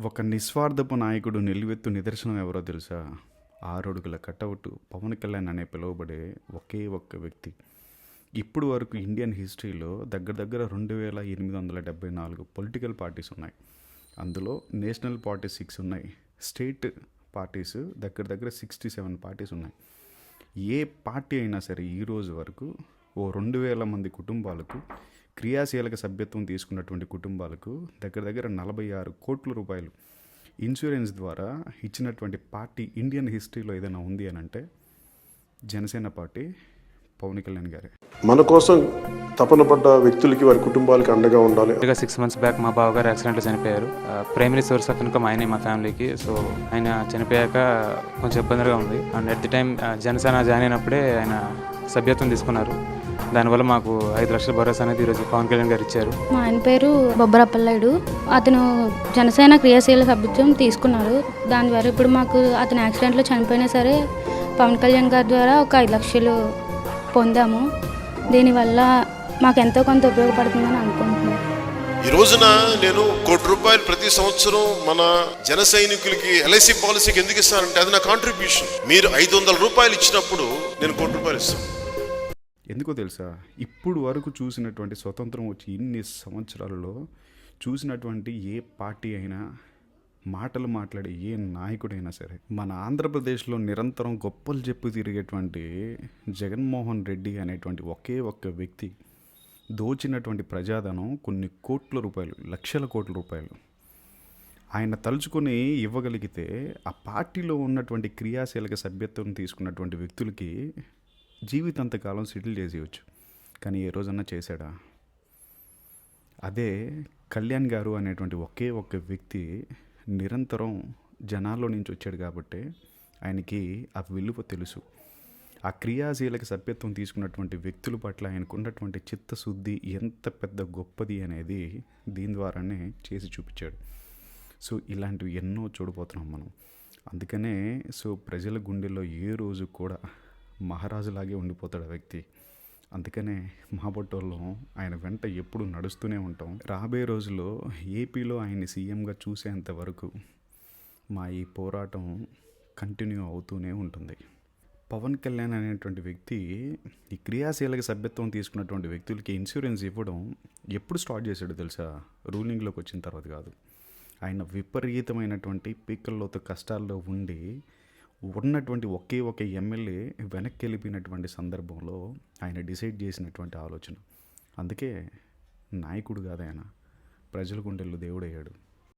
ఒక నిస్వార్థపు నాయకుడు నిలువెత్తు నిదర్శనం ఎవరో తెలుసా? ఆరడుగుల కటౌట్. పవన్ కళ్యాణ్ అనే పిలువబడే ఒకే ఒక్క వ్యక్తి. ఇప్పుడు వరకు ఇండియన్ హిస్టరీలో దగ్గర దగ్గర రెండు వేల ఎనిమిది వందల డెబ్బై నాలుగు పొలిటికల్ పార్టీస్ ఉన్నాయి. అందులో నేషనల్ పార్టీస్ సిక్స్ ఉన్నాయి. స్టేట్ పార్టీస్ దగ్గర దగ్గర సిక్స్టీ సెవెన్ పార్టీస్ ఉన్నాయి. ఏ పార్టీ అయినా సరే ఈరోజు వరకు ఓ రెండు వేల మంది కుటుంబాలకు క్రియాశీలక సభ్యత్వం తీసుకున్నటువంటి కుటుంబాలకు దగ్గర దగ్గర నలభై ఆరు కోట్ల రూపాయలు ఇన్సూరెన్స్ ద్వారా ఇచ్చినటువంటి పార్టీ ఇండియన్ హిస్టరీలో ఏదైనా ఉంది అని అంటే జనసేన పార్టీ పవన్ కళ్యాణ్ గారే. మన కోసం తపన పడ్డ వ్యక్తులకి వారి కుటుంబాలకి అండగా ఉండాలి. సిక్స్ మంత్స్ బ్యాక్ మా బావగారు యాక్సిడెంట్లో చనిపోయారు. ప్రైమరీ సోర్స్ ఆఫ్ ఇన్కమ్ ఆయనే మా ఫ్యామిలీకి సో ఆయన చనిపోయాక కొంచెం ఇబ్బందిగా ఉంది. And at the time Janasena join అయినప్పుడే ఆయన సభ్యత్వం తీసుకున్నారు. దానివల్ల మాకు ఐదు లక్షల భరోసా అనేది ఈరోజు పవన్ కళ్యాణ్ గారు ఇచ్చారు. మా ఆయన పేరు బొబ్బరప్పలనాయుడు అతను జనసేన క్రియాశీల సభ్యత్వం తీసుకున్నారు దాని ద్వారా ఇప్పుడు మాకు అతను యాక్సిడెంట్లో చనిపోయినా సరే పవన్ కళ్యాణ్ గారి ద్వారా ఒక ఐదు లక్షలు పొందాము. దీనివల్ల మాకు ఎంతో కొంత ఉపయోగపడుతుందని అనుకుంటున్నాను ఈ రోజున నేను కోటి రూపాయలు ప్రతి సంవత్సరం మన జన సైనికులకి ఎల్ఐసి పాలసీకి ఎందుకు ఇస్తానంటే అది నా కాంట్రిబ్యూషన్ మీరు ఐదు వందల రూపాయలు ఇచ్చినప్పుడు నేను కోటి రూపాయలు ఇస్తాను. ఎందుకో తెలుసా? ఇప్పుడు వరకు చూసినటువంటి స్వతంత్రం వచ్చి ఇన్ని సంవత్సరాలలో చూసినటువంటి ఏ పార్టీ అయినా మాటలు మాట్లాడే ఏ నాయకుడైనా సరే మన ఆంధ్రప్రదేశ్లో నిరంతరం గొప్పలు చెప్పు తిరిగేటువంటి జగన్మోహన్ రెడ్డి అనేటువంటి ఒకే ఒక్క వ్యక్తి దోచినటువంటి ప్రజాధనం కొన్ని కోట్ల రూపాయలు లక్షల కోట్ల రూపాయలు. ఆయన తలుచుకొని ఇవ్వగలిగితే ఆ పార్టీలో ఉన్నటువంటి క్రియాశీలక సభ్యత్వం తీసుకున్నటువంటి వ్యక్తులకి జీవితాంతకాలం సెటిల్ చేసేయచ్చు. కానీ ఏ రోజన్నా చేశాడా? అదే కళ్యాణ్ గారు అనేటువంటి ఒకే ఒక్క వ్యక్తి నిరంతరం జనాల్లో నుంచి వచ్చాడు కాబట్టి ఆయనకి ఆ విలువ తెలుసు. ఆ క్రియాశీలక సభ్యత్వం తీసుకున్నటువంటి వ్యక్తుల పట్ల ఆయనకున్నటువంటి చిత్తశుద్ధి ఎంత పెద్ద గొప్పది అనేది దీని ద్వారానే చేసి చూపించాడు. సో ఇలాంటివి ఎన్నో చూడబోతున్నాం మనం. అందుకనే సో ప్రజల గుండెల్లో ఏ రోజు కూడా మహారాజులాగే ఉండిపోతాడు ఆ వ్యక్తి. అందుకనే మా బొట్టోళ్ళం ఆయన వెంట ఎప్పుడు నడుస్తూనే ఉంటాం. రాబోయే రోజుల్లో ఏపీలో ఆయన్ని సీఎంగా చూసేంత వరకు మా ఈ పోరాటం కంటిన్యూ అవుతూనే ఉంటుంది. పవన్ కళ్యాణ్ అనేటువంటి వ్యక్తి ఈ క్రియాశీలక సభ్యత్వం తీసుకున్నటువంటి వ్యక్తులకి ఇన్సూరెన్స్ ఇవ్వడం ఎప్పుడు స్టార్ట్ చేశాడు తెలుసా? రూలింగ్లోకి వచ్చిన తర్వాత కాదు. ఆయన విపరీతమైనటువంటి పీకల్లోతో కష్టాల్లో ఉండి ఉన్నటువంటి ఒకే ఒక ఎమ్మెల్యే వెనక్కి వెళ్ళిపోయినటువంటి సందర్భంలో ఆయన డిసైడ్ చేసినటువంటి ఆలోచన. అందుకే నాయకుడు కాదు ఆయన. ప్రజల దేవుడయ్యాడు.